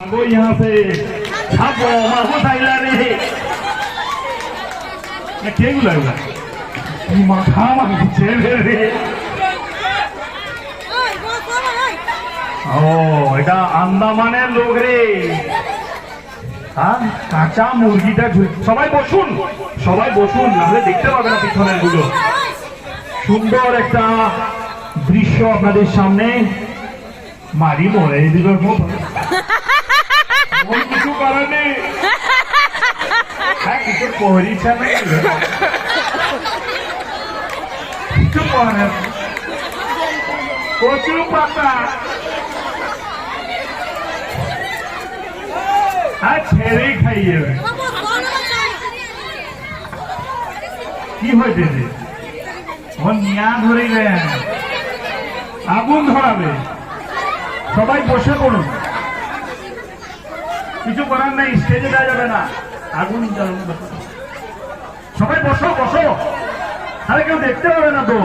भागो यहाँ से भागो मागो साइला रे না কে গুলো এগুলা কি মাথা মারছে রে রে ও এটা আন্দামানের লোক রে হ্যাঁ কাঁচা মুরগিটা ঝুল- সবাই বসুন সবাই বসুন নাহলে দেখতে পাবে না পিছনের গুলো সুন্দর একটা দৃশ্য আপনাদের সামনে মারি মরে দিল কিছু পরে কচু পাতা আর ছেড়েই খাইয়ে কি হয়েছে যে ও নিয়া ধরে গেলেন আগুন ধরাবে। সবাই বসে পড়ুন। কিছু করার নেই স্টেজে দেওয়া যাবে না। আগুন সবাই বসো বসো। আরে কেউ দেখতে পাবে না তো।